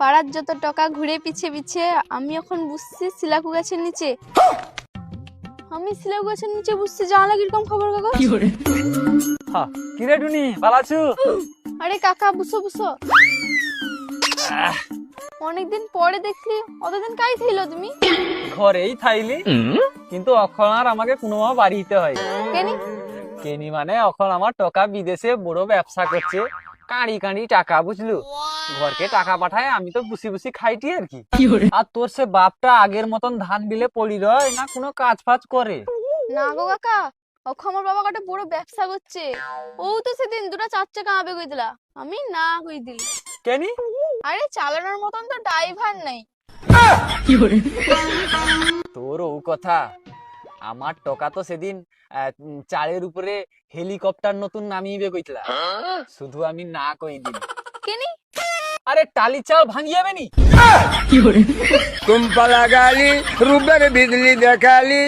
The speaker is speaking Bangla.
পাড়ার যত টাকা ঘুরে পিছে পিছে আমি এখন বুঝছি শিলাকু গাছের নিচে। আমি শিলাকু গাছের নিচে বুঝছি জানলা কীরকম খবর কাগজ হ্যাঁ কিরে? টুনি ভালো আছো? আরে কাকা বুসো বুসো অনেকদিন পরে দেখলি অতদিন কাই ছিল তুমি? ঘরেই থাইলি কিন্তু এখন আর আমাকে কোনো বাড়িতে হয় কেনি? কেনি মানে এখন আমার টাকা বিদেশে বড় ব্যবসা করছে। কাঁড়ি কাঁড়ি টাকা বুঝলু? ঘরকে টাকা পাঠায় আমি তো বুসি বুসি খাইটি আর কি। আর তোর সে বাপটা আগের মতন ধান বিলে পড়ি রয় না কোনো কাজ ফাজ করে? না গো কাকা অখ আমার বাবা একটা বড় ব্যবসা করছে। ও তো সেদিন দুটা চার চাকা আবে কই দিলা আমি না কই দিল কেনি? আরে চালানোর মতন তো ড্রাইভার নাই। তোর ও কথা। আমার টকা তো সেদিন চারের উপরে হেলিকপ্টার নতুন নামিয়ে বে কইতলা শুধু আমি না কই দিন কেনি আরে টালি চাল ভাঙিয়ে বেনি তুম পালা গালি রুবের বিজলি দেখালি